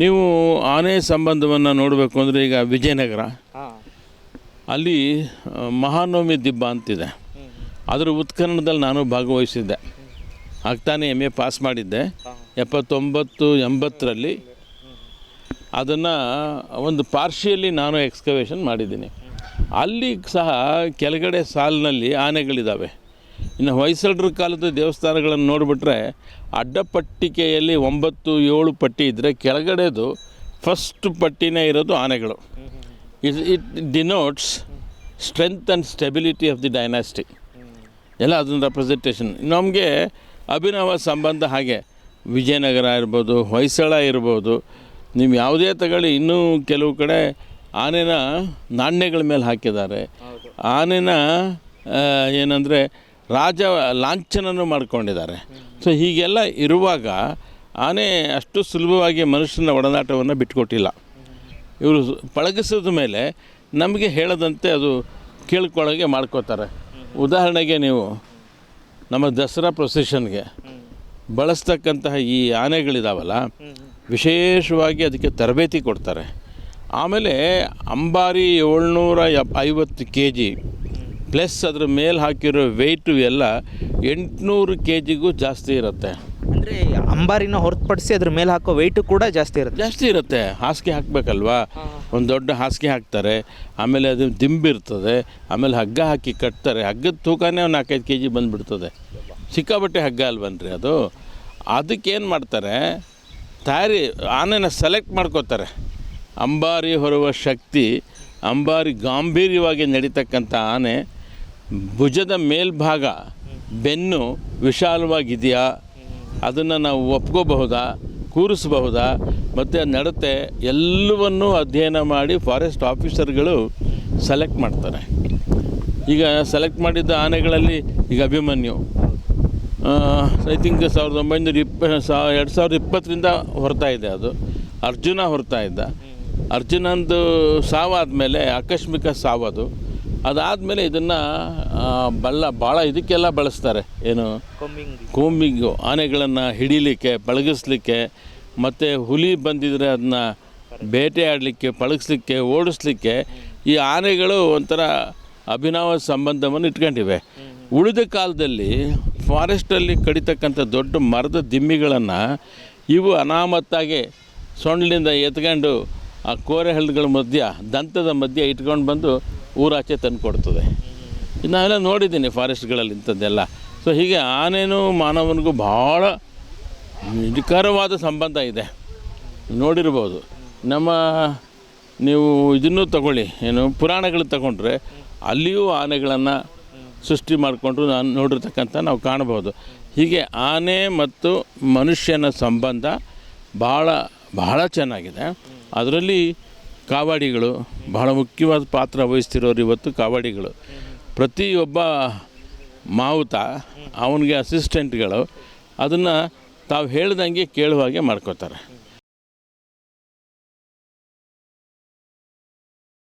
ನೀವು ಆನೆ ಸಂಬಂಧವನ್ನು ನೋಡಬೇಕು ಅಂದರೆ ಈಗ ವಿಜಯನಗರ. ಅಲ್ಲಿ ಮಹಾನವಮಿ ದಿಬ್ಬ ಅಂತಿದೆ. ಅದರ ಉತ್ಖನನದಲ್ಲಿ ನಾನು ಭಾಗವಹಿಸಿದ್ದೆ. ಆಗ್ತಾನೆ ಎಂ ಎ ಪಾಸ್ ಮಾಡಿದ್ದೆ. ಎಪ್ಪತ್ತೊಂಬತ್ತು ಎಂಬತ್ತರಲ್ಲಿ ಅದನ್ನು ಒಂದು ಪಾರ್ಶಿಯಲ್ಲಿ ನಾನು ಎಕ್ಸ್ಕವೇಷನ್ ಮಾಡಿದ್ದೀನಿ. ಅಲ್ಲಿ ಸಹ ಕೆಳಗಡೆ ಸಾಲಿನಲ್ಲಿ ಆನೆಗಳಿದ್ದಾವೆ ಇನ್ನು ಹೊಯ್ಸಳರ ಕಾಲದ ದೇವಸ್ಥಾನಗಳನ್ನು ನೋಡಿಬಿಟ್ರೆ ಅಡ್ಡಪಟ್ಟಿಕೆಯಲ್ಲಿ ಒಂಬತ್ತು ಏಳು ಪಟ್ಟಿ ಇದ್ದರೆ ಕೆಳಗಡೆದು ಫಸ್ಟ್ ಪಟ್ಟಿನೇ ಇರೋದು ಆನೆಗಳು. It it denotes strength and stability of the dynasty ಎಲ್ಲ ಅದೊಂದು ರೆಪ್ರೆಸೆಂಟೇಷನ್ ನಮಗೆ ಅಭಿನವ ಸಂಬಂಧ ಹಾಗೆ ವಿಜಯನಗರ ಇರ್ಬೋದು ಹೊಯ್ಸಳ ಇರ್ಬೋದು ನೀವು ಯಾವುದೇ ತಗೊಳ್ಳಿ ಇನ್ನೂ ಕೆಲವು ಕಡೆ ಆನೆನ ನಾಣ್ಯಗಳ ಮೇಲೆ ಹಾಕಿದ್ದಾರೆ. ಆನೆನ ಏನಂದರೆ ರಾಜ ಲಾಂಛನನ್ನು ಮಾಡಿಕೊಂಡಿದ್ದಾರೆ. ಸೊ ಹೀಗೆಲ್ಲ ಇರುವಾಗ ಆನೆ ಅಷ್ಟು ಸುಲಭವಾಗಿ ಮನುಷ್ಯನ ಒಡನಾಟವನ್ನು ಬಿಟ್ಕೊಟ್ಟಿಲ್ಲ. ಇವರು ಪಳಗಿಸಿದ ಮೇಲೆ ನಮಗೆ ಹೇಳದಂತೆ ಅದು ಕೇಳ್ಕೊಳ್ಳೋಗೆ ಮಾಡ್ಕೋತಾರೆ. ಉದಾಹರಣೆಗೆ ನೀವು ನಮ್ಮ ದಸರಾ ಪ್ರೊಸೆಷನ್ಗೆ ಬಳಸ್ತಕ್ಕಂತಹ ಈ ಆನೆಗಳಿದಾವಲ್ಲ, ವಿಶೇಷವಾಗಿ ಅದಕ್ಕೆ ತರಬೇತಿ ಕೊಡ್ತಾರೆ. ಆಮೇಲೆ ಅಂಬಾರಿ ಏಳ್ನೂರ ಎಪ್ ಐವತ್ತು ಕೆ ಜಿ ಪ್ಲಸ್ ಅದ್ರ ಮೇಲೆ ಹಾಕಿರೋ ವೆಯ್ಟು ಎಲ್ಲ ಎಂಟುನೂರು ಕೆ ಜಿಗೂ ಜಾಸ್ತಿ ಇರುತ್ತೆ. ಅಂದರೆ ಅಂಬಾರಿನ ಹೊರತುಪಡಿಸಿ ಅದ್ರ ಮೇಲೆ ಹಾಕೋ ವೆಯ್ಟು ಕೂಡ ಜಾಸ್ತಿ ಇರುತ್ತೆ. ಜಾಸ್ತಿ ಇರುತ್ತೆ. ಹಾಸಿಗೆ ಹಾಕಬೇಕಲ್ವಾ? ಒಂದು ದೊಡ್ಡ ಹಾಸಿಗೆ ಹಾಕ್ತಾರೆ. ಆಮೇಲೆ ಅದು ದಿಂಬಿರ್ತದೆ ಆಮೇಲೆ ಹಗ್ಗ ಹಾಕಿ ಕಟ್ತಾರೆ. ಹಗ್ಗದ ತೂಕನೇ ಒಂದು ನಾಲ್ಕೈದು ಕೆ ಜಿ ಬಂದುಬಿಡ್ತದೆ. ಸಿಕ್ಕಾಬಟ್ಟೆ ಹಗ್ಗ ಅಲ್ವನ್ರಿ ಅದು? ಅದಕ್ಕೇನು ಮಾಡ್ತಾರೆ? ತಯಾರಿ ಆನೆನ ಸೆಲೆಕ್ಟ್ ಮಾಡ್ಕೋತಾರೆ. ಅಂಬಾರಿ ಹೊರುವ ಶಕ್ತಿ ಅಂಬಾರಿ ಗಾಂಭೀರ್ಯವಾಗಿ ನಡೀತಕ್ಕಂಥ ಆನೆ ಭುಜದ ಮೇಲ್ಭಾಗ ಬೆನ್ನು ವಿಶಾಲವಾಗಿದೆಯಾ? ಅದನ್ನು ನಾವು ಒಪ್ಕೋಬಹುದಾ? ಕೂರಿಸಬಹುದಾ? ಮತ್ತು ನಡತೆ ಎಲ್ಲವನ್ನೂ ಅಧ್ಯಯನ ಮಾಡಿ ಫಾರೆಸ್ಟ್ ಆಫೀಸರ್ಗಳು ಸೆಲೆಕ್ಟ್ ಮಾಡ್ತಾರೆ. ಈಗ ಸೆಲೆಕ್ಟ್ ಮಾಡಿದ್ದ ಆನೆಗಳಲ್ಲಿ ಈಗ ಅಭಿಮನ್ಯು. ಐ ಥಿಂಕ್ ಸಾವಿರದ ಒಂಬೈನೂರ ಇಪ್ಪ ಸಾ, ಎರಡು ಸಾವಿರದ ಇಪ್ಪತ್ತರಿಂದ ಹೊರತಾ ಇದೆ ಅದು. ಅರ್ಜುನ ಹೊರತಾ ಇದ್ದ. ಅರ್ಜುನಂದು ಸಾವಾದಮೇಲೆ ಆಕಸ್ಮಿಕ ಸಾವದು ಅದಾದಮೇಲೆ ಇದನ್ನು ಬಲ್ಲ ಭಾಳ ಇದಕ್ಕೆಲ್ಲ ಬಳಸ್ತಾರೆ. ಏನು? ಕೋಂಬಿಂಗು ಆನೆಗಳನ್ನು ಹಿಡೀಲಿಕ್ಕೆ ಪಳಗಿಸ್ಲಿಕ್ಕೆ ಮತ್ತು ಹುಲಿ ಬಂದಿದ್ರೆ ಅದನ್ನ ಬೇಟೆಯಾಡಲಿಕ್ಕೆ ಪಳಗಿಸ್ಲಿಕ್ಕೆ ಓಡಿಸ್ಲಿಕ್ಕೆ ಈ ಆನೆಗಳು ಒಂಥರ ಅಭಿನವ ಸಂಬಂಧವನ್ನು ಇಟ್ಕೊಂಡಿವೆ. ಉಳಿದ ಕಾಲದಲ್ಲಿ ಫಾರೆಸ್ಟಲ್ಲಿ ಕಡಿತಕ್ಕಂಥ ದೊಡ್ಡ ಮರದ ದಿಮ್ಮಿಗಳನ್ನು ಇವು ಅನಾಮತ್ತಾಗಿ ಸೊಂಡ್ಲಿಂದ ಎತ್ಕೊಂಡು ಆ ಕೋರೆ ಹಳ್ಳಗಳ ಮಧ್ಯ ದಂತದ ಮಧ್ಯೆ ಇಟ್ಕೊಂಡು ಬಂದು ಊರಾಚೆ ತಂದು ಕೊಡ್ತದೆ. ನಾವೆಲ್ಲ ನೋಡಿದ್ದೀನಿ ಫಾರೆಸ್ಟ್ಗಳಲ್ಲಿ ಇಂಥದ್ದೆಲ್ಲ. ಸೊ ಹೀಗೆ ಆನೆನೂ ಮಾನವನಿಗೂ ಭಾಳ ನಿಖರವಾದ ಸಂಬಂಧ ಇದೆ. ನೋಡಿರ್ಬೋದು. ನಮ್ಮ ನೀವು ಇದನ್ನು ತಗೊಳ್ಳಿ. ಏನು ಪುರಾಣಗಳು ತಗೊಂಡ್ರೆ ಅಲ್ಲಿಯೂ ಆನೆಗಳನ್ನು ಸೃಷ್ಟಿ ಮಾಡಿಕೊಂಡು ನಾನು ನೋಡಿರ್ತಕ್ಕಂಥ ನಾವು ಕಾಣ್ಬೋದು ಹೀಗೆ ಆನೆ ಮತ್ತು ಮನುಷ್ಯನ ಸಂಬಂಧ ಭಾಳ ಬಹಳ ಚೆನ್ನಾಗಿದೆ. ಅದರಲ್ಲಿ ಕಾವಾಡಿಗಳು ಬಹಳ ಮುಖ್ಯವಾದ ಪಾತ್ರ ವಹಿಸ್ತಿರೋರು ಇವತ್ತು ಕಾವಾಡಿಗಳು. ಪ್ರತಿಯೊಬ್ಬ ಮಾವುತ ಅವನಿಗೆ ಅಸಿಸ್ಟೆಂಟ್ಗಳು ಅದನ್ನು ತಾವು ಹೇಳ್ದಂಗೆ ಕೇಳುವ ಹಾಗೆ ಮಾಡ್ಕೋತಾರೆ.